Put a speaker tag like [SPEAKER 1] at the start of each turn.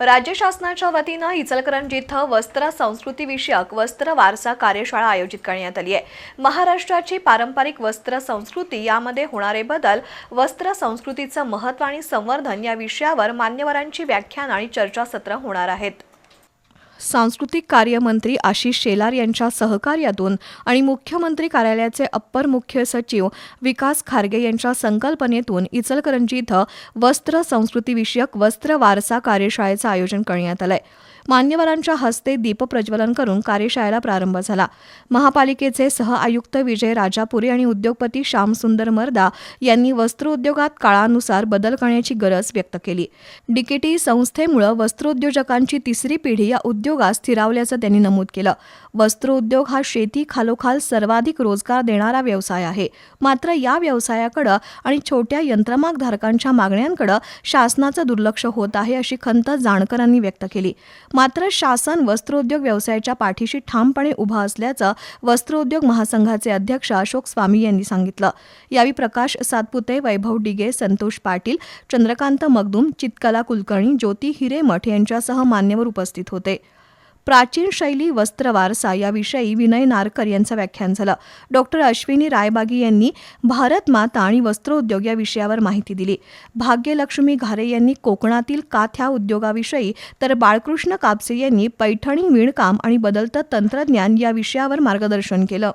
[SPEAKER 1] राज्य शासनाच्या वतीनं इचलकरंजी इथं वस्त्र संस्कृती विषयक वस्त्र वारसा कार्यशाळा आयोजित करण्यात आली आहे. महाराष्ट्राची पारंपरिक वस्त्र संस्कृती यामध्ये होणारे बदल वस्त्र संस्कृतीचं महत्त्व आणि संवर्धन या विषयावर मान्यवरांची व्याख्यान आणि चर्चासत्र होणार आहेत. सांस्कृतिक कार्यमंत्री आशिष शेलार यांच्या सहकार्यातून आणि मुख्यमंत्री कार्यालयाचे अप्पर मुख्य सचिव विकास खारगे यांच्या संकल्पनेतून इचलकरंजी इथं वस्त्र संस्कृतीविषयक वस्त्र वारसा कार्यशाळेचं आयोजन करण्यात आलंय. मान्यवरांच्या हस्ते दीपप्रज्वलन करून कार्यशाळेला प्रारंभ झाला. महापालिकेचे सह आयुक्त विजय राजापुरी आणि उद्योगपती श्यामसुंदर मर्दा यांनी वस्त्रोद्योगात काळानुसार बदल करण्याची गरज व्यक्त केली. डीकेटी संस्थेमुळं वस्त्रोद्योजकांची तिसरी पिढी या उद्योगात स्थिरावल्याचं त्यांनी नमूद केलं. वस्त्रोद्योग हा शेती खालोखाल सर्वाधिक रोजगार देणारा व्यवसाय आहे. मात्र या व्यवसायाकडं आणि छोट्या यंत्रमागधारकांच्या मागण्यांकडं शासनाचं दुर्लक्ष होत आहे अशी खंत जाणकरांनी व्यक्त केली. मात्र शासन वस्त्रोद्योग व्यवसायाच्या पाठीशी ठामपणे उभा असल्याचं वस्त्रोद्योग महासंघाचे अध्यक्ष अशोक स्वामी यांनी सांगितलं. यावेळी प्रकाश सातपुते वैभव डिगे संतोष पाटील चंद्रकांत मगदूम चितकला कुलकर्णी ज्योती हिरेमठ यांच्यासह मान्यवर उपस्थित होते. प्राचीन शैली वस्त्र वारसा याविषयी विनय नारकर यांचं व्याख्यान झालं. डॉक्टर अश्विनी रायबागी यांनी भारत माता आणि वस्त्रोद्योग या विषयावर माहिती दिली. भाग्यलक्ष्मी घारे यांनी कोकणातील काथ्या उद्योगाविषयी तर बाळकृष्ण कापसे यांनी पैठणी विणकाम आणि बदलतं तंत्रज्ञान या विषयावर मार्गदर्शन केलं.